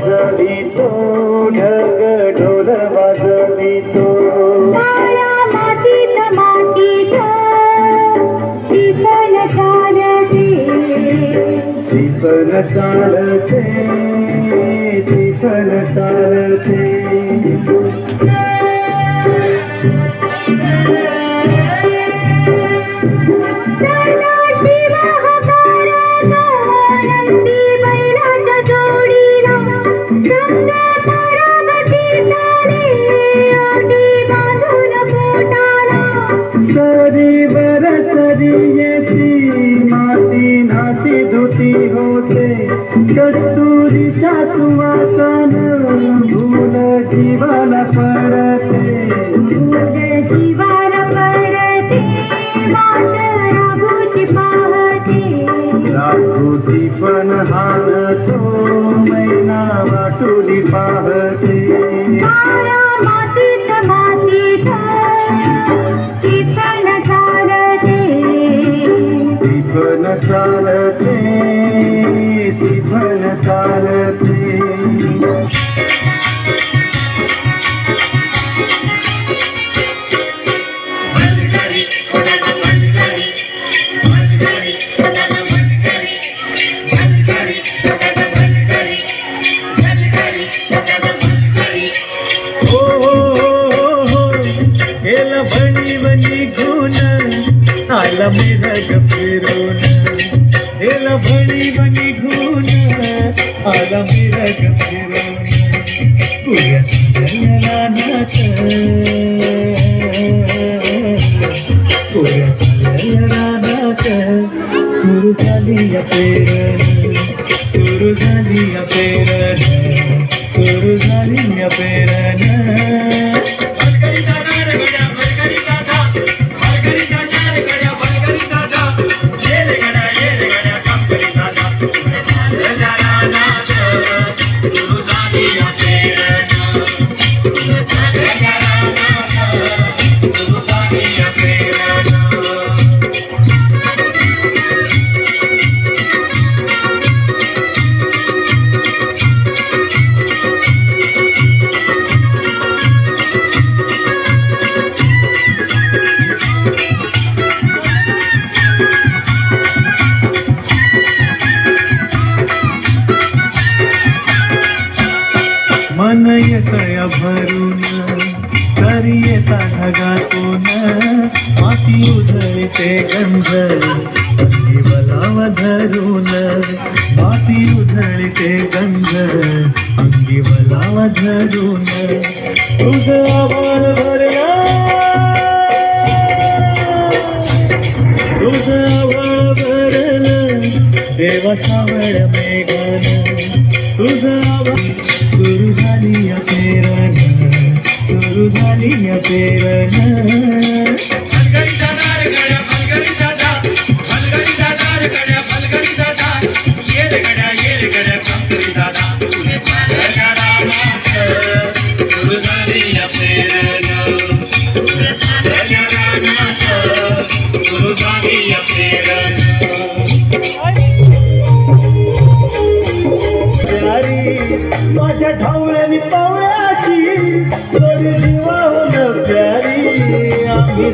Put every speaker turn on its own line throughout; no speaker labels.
वाजली तो
ढग ढोल वाजली तो शीतल चालते शीतल चालते.
सरी बर सरी येती माती नाती धुती होते कस्तुरीच्या सुवासन गेला बणी बणी गुण आला मिरग फिरून गेला बणी बणी गुण आला मिरग फिरून पुऱ्या चालला नाच पुऱ्या चालला नाच सुरू झाली या पेरण सुरू झाली या पेरण सुरू झाली या पेरण भरून सरी येता ढगातून माती उधळते गंध अंगी धरून माती उधळते गंध अंगी बलावा धरून तुझ आभाळ भरला तुझ आभाळ भरलं देवा सावळ मेघान तुझ आभाळ சேரன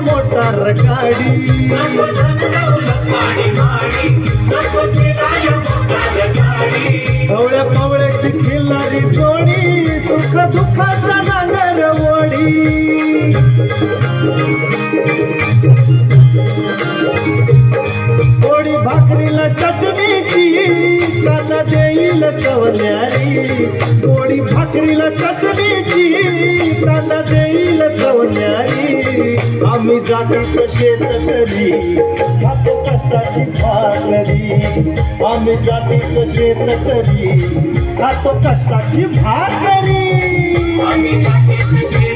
मोटार गाडी धवळ्या पावळ्याची खिल्लारी जोडी सुख दुःखाचा नांगर वडी ओढी भाकरीला चट देईल कवल्यारी भाकरीला चटणीची कांदा देईल कवल्यारी. आम्ही जातीचं कसे तरी खातो कष्टाची भाकरी? आम्ही जातीचं कसे तरी खातो कष्टाची भाकरी? आम्ही जातीचं शेत